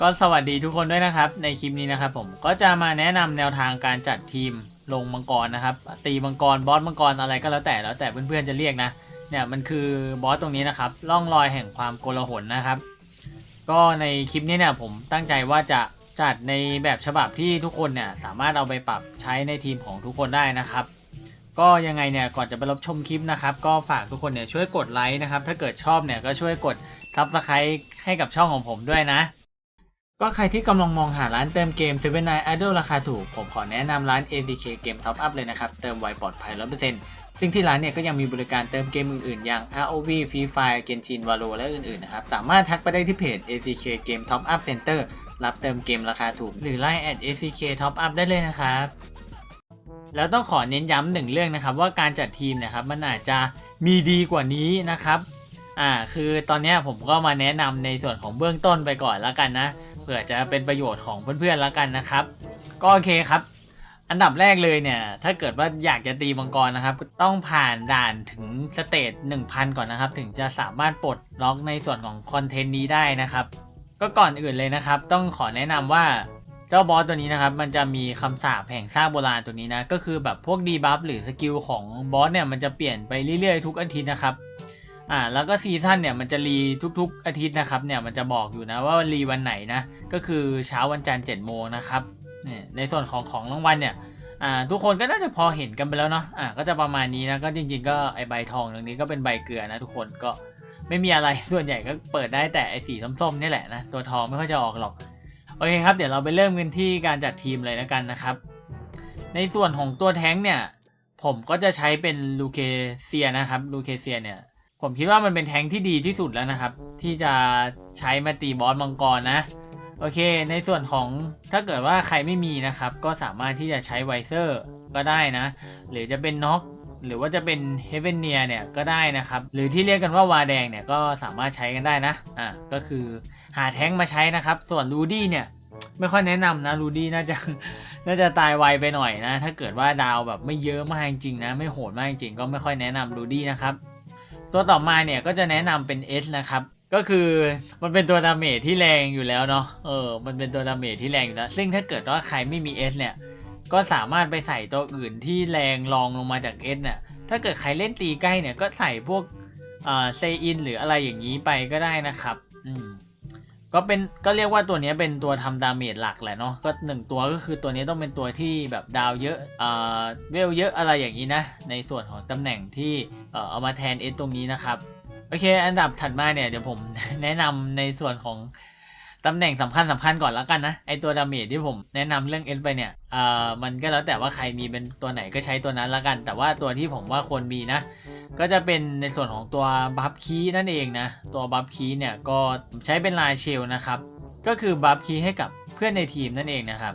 ก็สวัสดีทุกคนด้วยนะครับ ในคลิปนี้นะครับผมก็จะมาแนะนำแนวทางการจัดทีมลงมังกรนะครับ ตีมังกรบอสมังกรอะไรก็แล้วแต่แล้วแต่เพื่อนๆจะเรียกนะเนี่ยมันคือบอสตรงนี้นะครับล่องรอยแห่งความโกลาหลนะครับ ก็ในคลิปนี้เนี่ยผมตั้งใจว่าจะจัดในแบบฉบับที่ทุกคนเนี่ยสามารถเอาไปปรับใช้ในทีมของทุกคนได้นะครับ ก็ยังไงเนี่ยก่อนจะไปรับชมคลิปนะครับ ก็ฝากทุกคนเนี่ยช่วยกดไลค์นะครับถ้าเกิดชอบเนี่ยก็ช่วยกดซับสไครต์ให้กับช่องของผมด้วยนะ ก็ใครที่กำลังมองหาร้านเติมเกม7 9 Idol ราคาถูก ผมขอแนะนำร้าน ADK Game Top Up เลยนะครับ เติมไวปลอดภัย 100%ซึ่งที่ร้านเนี่ยก็ยังมีบริการเติมเกมอื่นๆ อย่าง ROV Free Fire Genshin Valo และอื่นๆ นะครับ สามารถทักไปได้ที่เพจ ADK Game Top Up Center รับเติมเกมราคาถูก หรือ Line at ADK Top Up ได้เลยนะครับแล้วต้องขอเน้นย้ำหนึ่งเรื่องนะครับว่าการจัดทีมนะครับมันอาจจะมีดีกว่านี้นะครับอ่าคือตอนนี้ผมก็มาแนะนำในส่วนของเบื้องต้นไปก่อนแล้วกันนะ เผื่อจะเป็นประโยชน์ของเพื่อนๆแล้วกันนะครับ ก็โอเคครับ อันดับแรกเลยเนี่ย ถ้าเกิดว่าอยากจะตีมังกรนะครับ ต้องผ่านด่านถึงสเตจ1,000 ก่อนนะครับ ถึงจะสามารถปลดล็อกในส่วนของคอนเทนต์นี้ได้นะครับ ก็ก่อนอื่นเลยนะครับ ต้องขอแนะนำว่าเจ้าบอสตัวนี้นะครับ มันจะมีคำสาปแห่งซากโบราณตัวนี้นะ ก็คือแบบพวกดีบัฟหรือสกิลของบอสเนี่ย มันจะเปลี่ยนไปเรื่อยๆทุกอาทิตย์นะครับ อ่าแล้วก็ซีซั่นเนี่ยมันจะรีทุกๆ อาทิตย์นะครับเนี่ยมันจะบอกอยู่นะว่ารีวันไหนนะก็คือเช้าวันจันทร์7จ็ดโมงนะครับในส่วนของของรางวัลเนี่ยอ่าทุกคนก็น่าจะพอเห็นกันไปแล้วเนาะอ่าก็จะประมาณนี้นะก็จริง ๆ ก็ไอใบทองตรงนี้ก็เป็นใบเกลือนะทุกคนก็ไม่มีอะไรส่วนใหญ่ก็เปิดได้แต่ไอสีส้มๆนี่แหละนะตัวทองไม่ค่อยจะออกหรอกโอเคครับเดี๋ยวเราไปเริ่มกันที่การจัดทีมเลยแล้วกันนะครับ ในส่วนของตัวแท้งเนี่ยผมก็จะใช้เป็นลูเคเซียนะครับลูเคเซียเนี่ย ผมคิดว่ามันเป็นแท้งที่ดีที่สุดแล้วนะครับ ที่จะใช้มาตีบอสมังกรนะ โอเค ในส่วนของถ้าเกิดว่าใครไม่มีนะครับ ก็สามารถที่จะใช้ไวเซอร์ก็ได้นะ หรือจะเป็นน็อกหรือว่าจะเป็นเฮเวนเนียเนี่ยก็ได้นะครับ หรือที่เรียกกันว่าวาแดงเนี่ยก็สามารถใช้กันได้นะอะก็คือหาแท้งมาใช้นะครับ ส่วนรูดี้เนี่ยไม่ค่อยแนะนำนะรูดี้น่าจะน่าจะตายไวไปหน่อยนะ ถ้าเกิดว่าดาวแบบไม่เยอะมากจริงๆนะ ไม่โหดมากจริงก็ไม่ค่อยแนะนำรูดี้นะครับ ตัวต่อมาเนี่ยก็จะแนะนำเป็น S นะครับก็คือมันเป็นตัวดาเมจที่แรงอยู่แล้วเนาะเออมันเป็นตัวดาเมจที่แรงอยู่แล้ว ซึ่งถ้าเกิดว่าใครไม่มี S เนี่ยก็สามารถไปใส่ตัวอื่นที่แรงรองลงมาจาก S เนี่ยถ้าเกิดใครเล่นตีใกล้เนี่ยก็ใส่พวกเอ่อเซอินหรืออะไรอย่างนี้ไปก็ได้นะครับอืม ก็เป็นก็เรียกว่าตัวนี้เป็นตัวทำดาเมจหลักแหละเนาะก็หนึ่งตัวก็คือตัวนี้ต้องเป็นตัวที่แบบดาวเยอะเอ่อเวลเยอะอะไรอย่างนี้นะ ในส่วนของตำแหน่งที่เอ่อเอามาแทนเอสตรงนี้นะครับ โอเค อันดับถัดมาเนี่ยเดี๋ยวผมแนะนำในส่วนของตำแหน่งสำคัญสำคัญก่อนแล้วกันนะไอตัวดาเมจที่ผมแนะนำเรื่องเอสไปเนี่ยเอ่อมันก็แล้วแต่ว่าใครมีเป็นตัวไหนก็ใช้ตัวนั้นแล้วกัน แต่ว่าตัวที่ผมว่าควรมีนะ ก็จะเป็นในส่วนของตัวบัฟคีนั่นเองนะ ตัวบัฟคีเนี่ยก็ใช้เป็นลายเชลนะครับ ก็คือบัฟคีให้กับเพื่อนในทีมนั่นเองนะครับ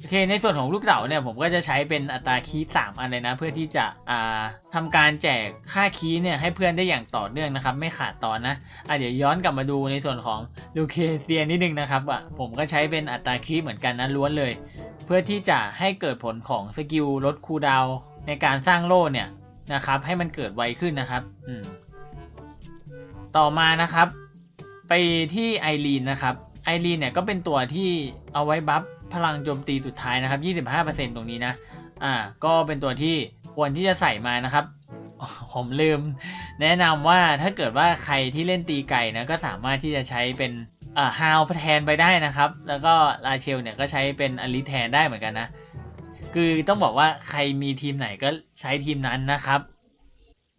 โอเค ในส่วนของลูกเต๋าเนี่ยผมก็จะใช้เป็นอัตราคีสามอันเลยนะ เพื่อที่จะอ่าทำการแจกค่าคีเนี่ยให้เพื่อนได้อย่างต่อเนื่องนะครับ ไม่ขาดตอนนะอะเดี๋ยวย้อนกลับมาดูในส่วนของลูเคเซียนิดนึงนะครับอะผมก็ใช้เป็นอัตราคีเหมือนกันนะล้วนเลย เพื่อที่จะให้เกิดผลของสกิลลดคูดาวในการสร้างโล่เนี่ย นะครับ ให้มันเกิดไวขึ้นนะครับต่อมานะครับ ไปที่ไอรีนนะครับไอรีนเนี่ยก็เป็นตัวที่เอาไว้บัฟพลังโจมตีสุดท้ายนะครับ 25%ตรงนี้นะ อ่า ก็เป็นตัวที่ควรที่จะใส่มานะครับ ผมลืม แนะนำว่าถ้าเกิดว่าใครที่เล่นตีไก่นะก็สามารถที่จะใช้เป็นอ่าฮาวแทนไปได้นะครับ แล้วก็ลาเชลเนี่ยก็ใช้เป็นอลิแทนได้เหมือนกันนะ คือต้องบอกว่าใครมีทีมไหนก็ใช้ทีมนั้นนะครับ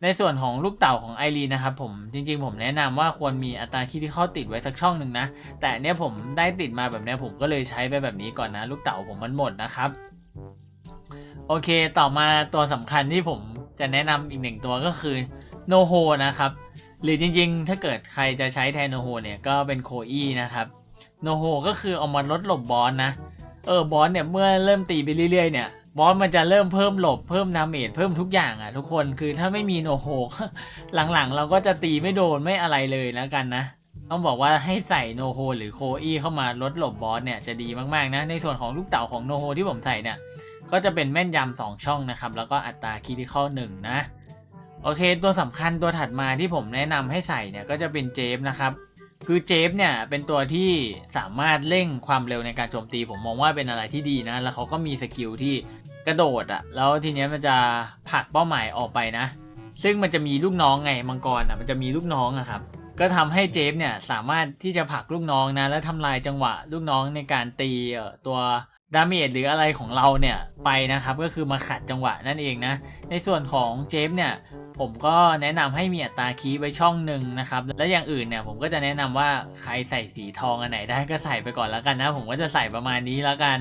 ในส่วนของลูกเต่าของไอรีนะครับผมจริงๆ ผมแนะนำว่าควรมีอัตราคีที่เข้าติดไว้สักช่องหนึ่งนะ แต่เนี้ยผมได้ติดมาแบบเนี้ยผมก็เลยใช้ไปแบบนี้ก่อนนะ ลูกเต่าผมมันหมดนะครับโอเคต่อมาตัวสำคัญที่ผมจะแนะนำอีกหนึ่งตัวก็คือโนโฮนะครับหรือจริงๆ ถ้าเกิดใครจะใช้แทนโนโฮเนี่ยก็เป็นโคอีนะครับโนโฮก็คือเอามาลดหลบบอสนะ เออบอสเนี่ยเมื่อเริ่มตีไปเรื่อยๆเนี่ยบอสมันจะเริ่มเพิ่มหลบเพิ่มดาเมจเพิ่มทุกอย่างอะทุกคนคือถ้าไม่มีโนโฮหลังๆ เราก็จะตีไม่โดนไม่อะไรเลยแล้วกันนะต้องบอกว่าให้ใส่โนโฮหรือโคอีเข้ามาลดหลบบอสเนี่ยจะดีมากๆนะในส่วนของลูกเต๋าของโนโฮที่ผมใส่เนี่ยก็จะเป็นแม่นยำสองช่องนะครับ แล้วก็อัตราคีที่เข้าหนึ่งนะ โอเค ตัวสำคัญตัวถัดมาที่ผมแนะนำให้ใส่เนี่ยก็จะเป็นเจฟนะครับ คือเจฟเนี่ยเป็นตัวที่สามารถเร่งความเร็วในการโจมตี ผมมองว่าเป็นอะไรที่ดีนะ แล้วเขาก็มีสกิลที่กระโดดอะแล้วทีเนี้ยมันจะผลักเป้าหมายออกไปนะ ซึ่งมันจะมีลูกน้องไงมังกรอะมันจะมีลูกน้องอะครับก็ทำให้เจฟเนี่ยสามารถที่จะผลักลูกน้องนะ และทำลายจังหวะลูกน้องในการตีตัว ดาเมจหรืออะไรของเราเนี่ยไปนะครับก็คือมาขัดจังหวะนั่นเองนะ ในส่วนของเจฟเนี่ยผมก็แนะนำให้มีอัตราคีไว้ช่องหนึ่งนะครับ และอย่างอื่นเนี่ยผมก็จะแนะนำว่าใครใส่สีทองอันไหนได้ก็ใส่ไปก่อนแล้วกันนะ ผมก็จะใส่ประมาณนี้แล้วกัน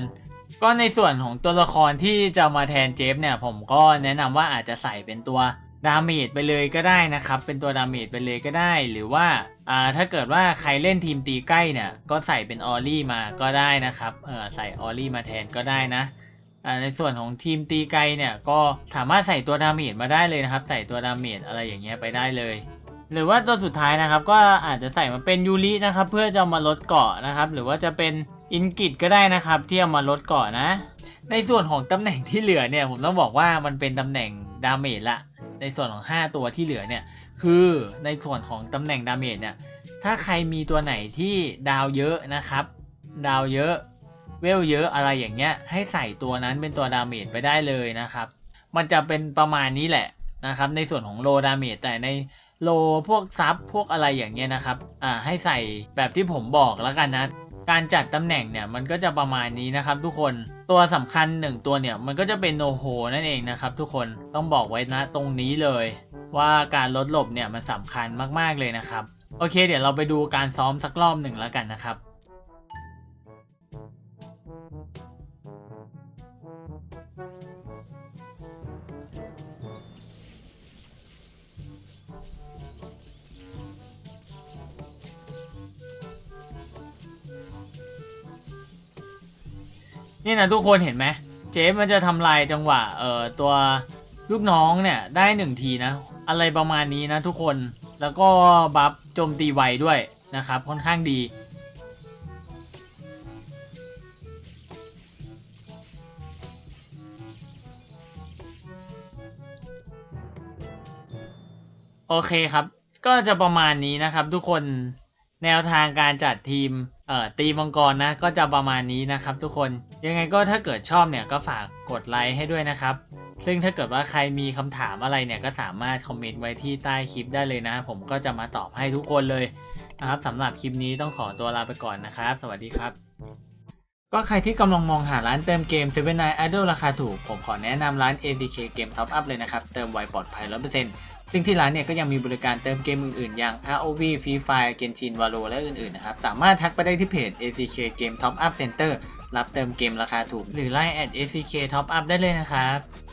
ก็ในส่วนของตัวละครที่จะมาแทนเจฟเนี่ยผมก็แนะนำว่าอาจจะใส่เป็นตัว ดาเมจไปเลยก็ได้นะครับ เป็นตัวดาเมจไปเลยก็ได้ หรือว่าอ่าถ้าเกิดว่าใครเล่นทีมตีใกล้เนี่ย ก็ใส่เป็นออลลี่มาก็ได้นะครับ เออใส่ออลลี่มาแทนก็ได้นะในส่วนของทีมตีไกลเนี่ยก็สามารถใส่ตัวดาเมจมาได้เลยนะครับ ใส่ตัวดาเมจอะไรอย่างเงี้ยไปได้เลย หรือว่าตัวสุดท้ายนะครับ ก็อาจจะใส่มาเป็นยูรินะครับ เพื่อจะมาลดเกาะนะครับ หรือว่าจะเป็นอินกิตก็ได้นะครับที่เอามาลดเกาะนะ ในส่วนของตำแหน่งที่เหลือเนี่ยผมต้องบอกว่ามันเป็นตำแหน่งดาเมจละ ในส่วนของ 5 ตัวที่เหลือเนี่ย คือในส่วนของตำแหน่งดาเมจเนี่ย ถ้าใครมีตัวไหนที่ดาวเยอะนะครับ ดาวเยอะ เวลเยอะอะไรอย่างเงี้ย ให้ใส่ตัวนั้นเป็นตัวดาเมจไปได้เลยนะครับ มันจะเป็นประมาณนี้แหละนะครับ ในส่วนของโลดาเมจแต่ในโลพวกซับพวกอะไรอย่างเงี้ยนะครับ อ่าให้ใส่แบบที่ผมบอกแล้วกันนะ การจัดตำแหน่งเนี่ยมันก็จะประมาณนี้นะครับทุกคนตัวสำคัญหนึ่งตัวเนี่ยมันก็จะเป็นโนโฮนั่นเองนะครับทุกคนต้องบอกไว้นะตรงนี้เลย ว่าการลดหลบเนี่ยมันสำคัญมากๆเลยนะครับ โอเค เดี๋ยวเราไปดูการซ้อมสักรอบหนึ่งแล้วกันนะครับ นี่นะทุกคนเห็นไหมเจฟมันจะทำลายจังหวะเอ่อตัวลูกน้องเนี่ยได้หนึ่งทีนะ อะไรประมาณนี้นะทุกคนแล้วก็บัฟโจมตีไวด้วยนะครับ ค่อนข้างดีโอเคครับ ก็จะประมาณนี้นะครับทุกคน แนวทางการจัดทีมเอ่อตีมังกรนะก็จะประมาณนี้นะครับทุกคนยังไงก็ถ้าเกิดชอบเนี่ยก็ฝากกดไลค์ให้ด้วยนะครับ ซึ่งถ้าเกิดว่าใครมีคำถามอะไรเนี่ยก็สามารถคอมเมนต์ไว้ที่ใต้คลิปได้เลยนะ ผมก็จะมาตอบให้ทุกคนเลยนะครับสำหรับคลิปนี้ต้องขอตัวลาไปก่อนนะครับ สวัสดีครับ ก็ใครที่กำลังมองหาร้านเติมเกม7 n i Idol ราคาถูก ผมขอแนะนำร้าน ADK Game Top Up เลยนะครับ เติมไวปลอดภัย 100%ซึ่งที่ร้านเนี่ยก็ยังมีบริการเติมเกมอื่นๆ อย่าง ROV Free Fire Genshin Valo และอื่นๆ นะครับ สามารถทักไปได้ที่เพจ ADK Game Top Up Center รับเติมเกมราคาถูก หรือไลน์ at ADK Top Up ได้เลยนะครับ